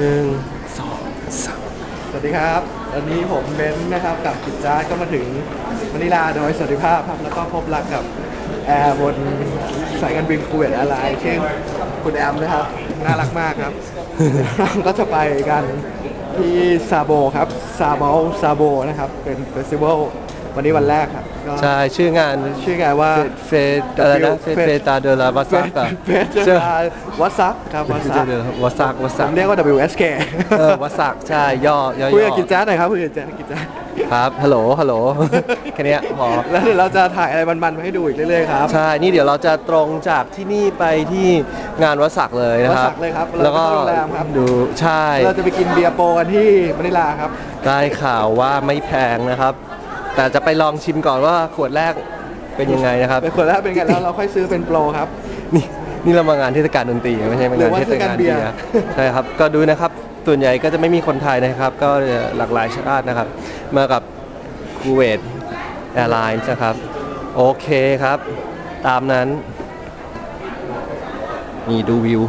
หนึ่งสองสามสวัสดีครับวันนี้ผมเบนซ์นะครับกับกิจจ้าก็มาถึงมะนิลาโดยสวัสดิภาพครับแล้วก็พบรักกับแอร์บนสายการบินคูเวตแอร์ไลน์ชื่อคุณแอมนะครับ น่ารักมากครับเราก็จะไปกันที่ซาโบครับซาโบซาโบนะครับ เป็นเฟสติวัล วันนี้วันแรกครับก็ใช่ชื่องานชื่อไงว่าเฟสอะไรนะเฟสเฟสเฟตาเดลาวัสักอะเฟสเจอวัดซักครับวัดซักวัสักวัผสักมเรียกว่า WSK เออวัสักใช่ย่อย่อคุยกับย่อกิจจ้าหน่อยครับคุยกับกิจจ้ากิจจ้าครับฮัลโหลฮัลโหลแค่เนี้ยพอแล้วเดี๋ยวเราจะถ่ายอะไรมันๆมาให้ดูอีกเรื่อยๆครับใช่นี่เดี๋ยวเราจะตรงจากที่นี่ไปที่งานวัดสักเลยนะครับวัดสักเลยครับแล้วก็เราจะเข้าโรงแรมครับดูใช่เราจะไปกินเบียร์โปกันที่มะนิลาครับได้ข่าวว่าไม่แพงนะครับ แต่จะไปลองชิมก่อนว่าขวดแรกเป็นยังไงนะครับเป็นคนแรกเป็นไงแล้วเราค่อยซื้อเป็นโปรครับ นี่นี่เรามางานเทศกาลดนตรีไม่ใช่มางานเทศกาลเบียร์ใช่ครับก็ดูนะครับส่วนใหญ่ก็จะไม่มีคนไทยนะครับ ก็หลากหลายชาตินะครับ มากับคูเวตแอร์ไลน์นะครับ โอเคครับ ตามนั้น นี่ดูวิว